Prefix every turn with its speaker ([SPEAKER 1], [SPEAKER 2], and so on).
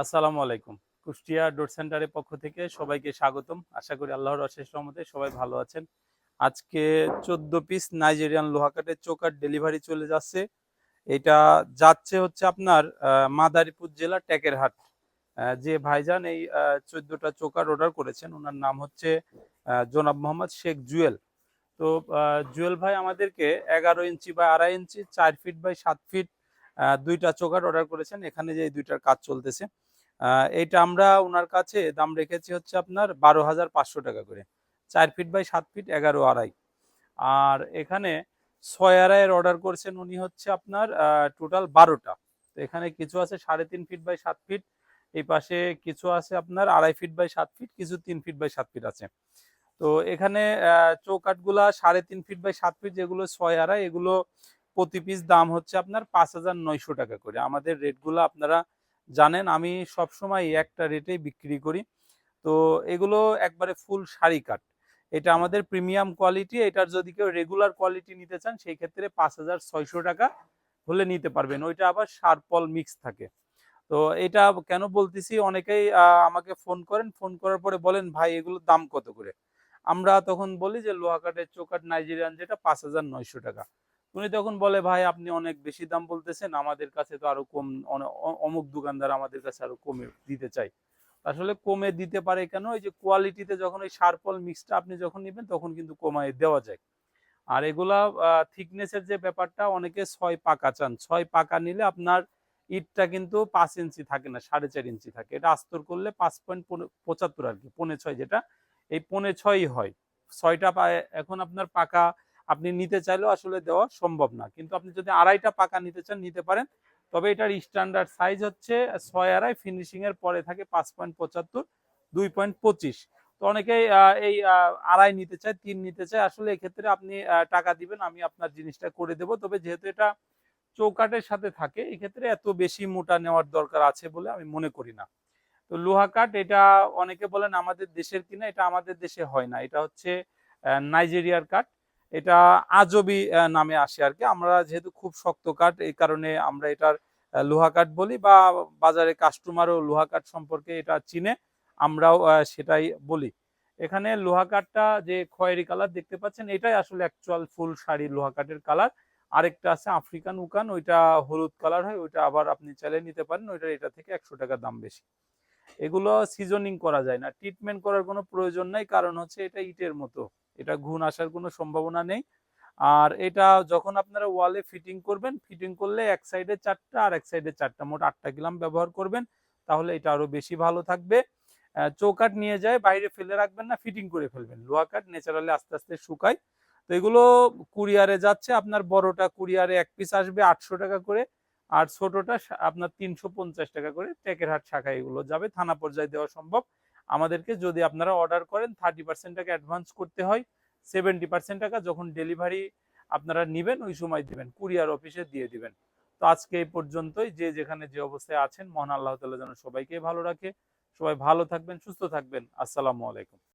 [SPEAKER 1] আসসালামু আলাইকুম। কুষ্টিয়া ডোর সেন্টারের পক্ষ থেকে সবাইকে স্বাগতম। আশা করি আল্লাহর অশেষ রহমতে সবাই ভালো আছেন। আজকে চোদ্দ পিস নাইজেরিয়ান লোহাকাটের চোকার ডেলিভারি চলে যাচ্ছে। এটা যাচ্ছে হচ্ছে আপনার মাদারীপুর জেলা টেকেরহাট যে ভাইজান এই চোদ্দটা চোকার অর্ডার করেছেন, ওনার নাম হচ্ছে জনাব মোহাম্মদ শেখ জুয়েল। তো জুয়েল ভাই আমাদেরকে এগারো ইঞ্চি বা আড়াই ইঞ্চি, চার ফিট বাই সাত ফিট দুইটা চোকার অর্ডার করেছেন। এখানে যে দুইটার কাজ চলতেছে এইটা আমরা ওনার কাছে দাম রেখেছি হচ্ছে আপনার বারো হাজার পাঁচশো টাকা করে। চার ফিট বাই সাত ফিট এগারো আড়াই। আর এখানে ছয় আড়াইয়ের অর্ডার করছেন উনি হচ্ছে আপনার টোটাল বারোটা। তো এখানে কিছু আছে সাড়ে তিন ফিট বাই সাত ফিট এই পাশে কিছু আছে আপনার আড়াই ফিট বাই সাত ফিট কিছু তিন ফিট বাই সাত ফিট আছে। তো এখানে আহ, চৌকাঠগুলা সাড়ে তিন ফিট বাই সাত ফিট যেগুলো ছয় আড়াই এগুলো প্রতি পিস দাম হচ্ছে আপনার পাঁচ হাজার নয়শো টাকা করে। আমাদের রেটগুলো আপনারা জানেন, আমি সবসময় একটা রেটেই বিক্রি করি। তো এগুলো একবারে ফুল শাড়ি কাট। এটা আমাদের প্রিমিয়াম কোয়ালিটি এটার যদি কেউ রেগুলার কোয়ালিটি নিতে চান, সেই ক্ষেত্রে পাঁচ হাজার ছয়শো টাকা হলে নিতে পারবেন। ওইটা আবার সারপল মিক্স থাকে। তো এটা কেন বলতেছি? অনেকেই আমাকে ফোন করেন ফোন করার পরে বলেন, ভাই, এগুলোর দাম কত করে? আমরা তখন বলি যে লোহা কাঠের চোকাট নাইজেরিয়ান যেটা, পাঁচ হাজার নয়শো টাকা। উনি তখন বলে, ভাই, আপনি অনেক বেশি দাম বলতেছেন, আমাদের কাছে তো আরও কম অমুক দোকানদার আমাদের কাছে আরও কমে দিতে চাই। আসলে কমে দিতে পারে কেন? ওই যে কোয়ালিটিতে যখন ওই সারপল মিক্সটা আপনি যখন নেবেন, তখন কিন্তু কমায় দেওয়া যায়। আর এগুলা থিকনেসের যে ব্যাপারটা, অনেকে ছয় পাকা চান। ছয় পাকা নিলে আপনার ইটটা কিন্তু পাঁচ ইঞ্চি থাকে না, সাড়ে চার ইঞ্চি থাকে। এটা আস্তর করলে পাঁচ পয়েন্ট পঁচাত্তর আর কি, পনে ছয় যেটা, এই পনে ছয়ই হয়। ছয়টা এখন আপনার পাকা আপনি নিতে চাইলেও আসলে দেওয়া সম্ভব না। কিন্তু আপনি যদি আড়াইটা পাকা নিতে চান, নিতে পারেন। তবে এটার স্ট্যান্ডার্ড সাইজ হচ্ছে ছয় আড়াই ফিনিশিং এর পরে থাকে পাঁচ পয়েন্ট পঁচাত্তর, দুই পয়েন্ট পঁচিশ। তো অনেকেই এই আড়াই নিতে চায়, তিন নিতে চায়। আসলে এক্ষেত্রে আপনি টাকা দিবেন, আমি আপনার জিনিসটা করে দেব। তবে যেহেতু এটা চৌকাটের সাথে থাকে, এক্ষেত্রে এত বেশি মোটা নেওয়ার দরকার আছে বলে আমি মনে করি না। তো লোহা কাঠ, এটা অনেকে বলেন আমাদের দেশের কিনা, এটা আমাদের দেশে হয় না। এটা হচ্ছে নাইজেরিয়ার কাঠ। এটা আজবি নামে আসে আর কি। আমরা যেহেতু খুব শক্ত কাঠ, এই কারণে আমরা এটার লোহা কাঠ বলি বা বাজারে কাস্টমারও লোহা কাঠ সম্পর্কে এটা চিনে আমরাও সেটাই বলি। এখানে লোহা কাঠটা যে খয়েরি কালার দেখতে পাচ্ছেন, এটাই আসলে অ্যাকচুয়াল ফুল শাড়ি লোহা কাঠের কালার। আরেকটা আছে আফ্রিকান উকান, ওইটা হলুদ কালার হয়, ওইটা আবার আপনি চাইলে নিতে পারেন ওইটা এটা থেকে একশো টাকা দাম বেশি। এগুলো সিজনিং করা যায় না। ট্রিটমেন্ট করার কোনো প্রয়োজন নাই, কারণ হচ্ছে এটা ইটের মতো। এটা ঘুণ আসার কোনো সম্ভাবনা নেই। আর এটা যখন আপনারা ওয়ালে ফিটিং করবেন ফিটিং করলে এক সাইডে চারটা আর এক সাইডে চারটা। মোট আটটা গ্রাম ব্যবহার করবেন, তাহলে এটা আরও বেশি ভালো থাকবে। চৌকাঠ নিয়ে যায়, বাইরে ফেলে রাখবেন না ফিটিং করে ফেলবেন। লোহা কাঠ ন্যাচারালি আস্তে আস্তে শুকায়। তো এগুলো কুরিয়ারে যাচ্ছে, আপনার বড়টা কুরিয়ারে এক পিস আসবে আটশো টাকা করে। আর ছোটটা আপনার তিনশো পঞ্চাশ টাকা করে টেকেরহাট শাখা এগুলো যাবে। থানা পর্যায়ে দেওয়া সম্ভব। আমাদেরকে যদি আপনারা অর্ডার করেন থার্টি পার্সেন্ট টাকা অ্যাডভান্স করতে হয়। সেভেন্টি পার্সেন্ট টাকা যখন ডেলিভারি আপনারা নিবেন, ওই সময় দিবেন। কুরিয়ার অফিসে দিয়ে দিবেন। তো আজকে এই পর্যন্তই। যে যেখানে যে অবস্থায় আছেন, মহান আল্লাহ তাআলা যেন সবাইকে ভালো রাখে। সবাই ভালো থাকবেন, সুস্থ থাকবেন। আসসালামু আলাইকুম।